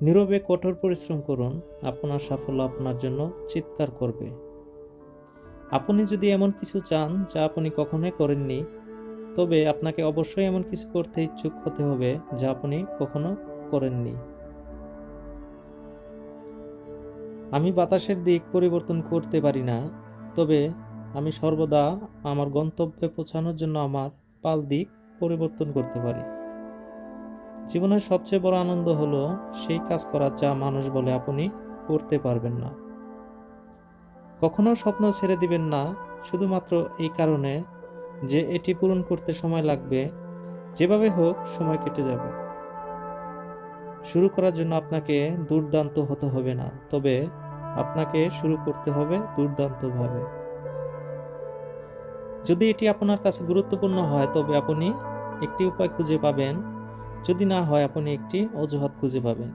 নীরবে কঠোর পরিশ্রম করুন, আপনার সাফল্য আপনার জন্য চিৎকার করবে। আপনি যদি এমন কিছু চান যা আপনি কখনোই করেননি, তবে আপনাকে অবশ্যই এমন কিছু করতে ইচ্ছুক হতে হবে যা আপনি কখনো করেননি। আমি বাতাসের দিক পরিবর্তন করতে পারি না, তবে আমি সর্বদা আমার গন্তব্যে পৌঁছানোর জন্য আমার পাল দিক পরিবর্তন করতে পারি। জীবনের সবচেয়ে বড় আনন্দ হলো সেই কাজ করা যা মানুষ বলে আপনি করতে পারবেন না। কখনো স্বপ্ন ছেড়ে দিবেন না, শুধুমাত্র এই কারণে যে এটি পূরণ করতে সময় লাগবে, যেভাবে হোক সময় কেটে যাবে। শুরু করার জন্য আপনাকে দুর্দান্ত হতে হবে না, তবে আপনাকে শুরু করতে হবে দুর্দান্তভাবে। যদি এটি আপনার কাছে গুরুত্বপূর্ণ হয়, তবে আপনি একটি উপায় খুঁজে পাবেন যদি না হয় আপনি একটি অজুহাত খুঁজে পাবেন।